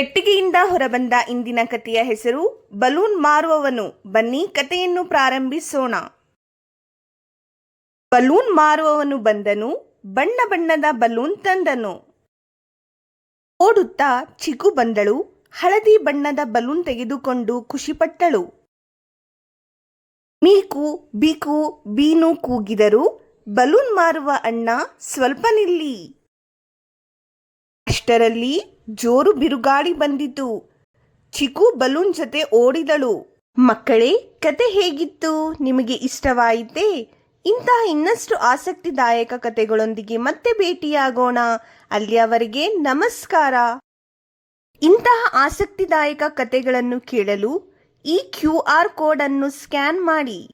ಪೆಟ್ಟಿಗೆಯಿಂದ ಹೊರಬಂದ ಇಂದಿನ ಕಥೆಯ ಹೆಸರು ಬಲೂನ್ ಮಾರುವವನು. ಬನ್ನಿ ಕಥೆಯನ್ನು ಪ್ರಾರಂಭಿಸೋಣ. ಬಲೂನ್ ಮಾರುವವನು ಬಂದನು, ಬಣ್ಣ ಬಣ್ಣದ ಬಲೂನ್ ತಂದನು. ಓಡುತ್ತಾ ಚಿಕು ಬಂದಳು, ಹಳದಿ ಬಣ್ಣದ ಬಲೂನ್ ತೆಗೆದುಕೊಂಡು ಖುಷಿಪಟ್ಟಳು. ಮೀಕು, ಬೀಕು, ಬೀನು ಕೂಗಿದರು ಬಲೂನ್ ಮಾರುವ ಅಣ್ಣ ಸ್ವಲ್ಪ ನಿಲ್ಲಿ. ಅಷ್ಟರಲ್ಲಿ ಜೋರು ಬಿರುಗಾಳಿ ಬಂದಿತು. ಚಿಕು ಬಲೂನ್ ಜೊತೆ ಓಡಿದಳು. ಮಕ್ಕಳೇ, ಕತೆ ಹೇಗಿತ್ತು? ನಿಮಗೆ ಇಷ್ಟವಾಯಿತೇ? ಇಂತಹ ಇನ್ನಷ್ಟು ಆಸಕ್ತಿದಾಯಕ ಕತೆಗಳೊಂದಿಗೆ ಮತ್ತೆ ಭೇಟಿಯಾಗೋಣ. ಅಲ್ಲಿಯವರೆಗೆ ನಮಸ್ಕಾರ. ಇಂತಹ ಆಸಕ್ತಿದಾಯಕ ಕತೆಗಳನ್ನು ಕೇಳಲು ಈ ಕ್ಯೂ ಆರ್ ಅನ್ನು ಸ್ಕ್ಯಾನ್ ಮಾಡಿ.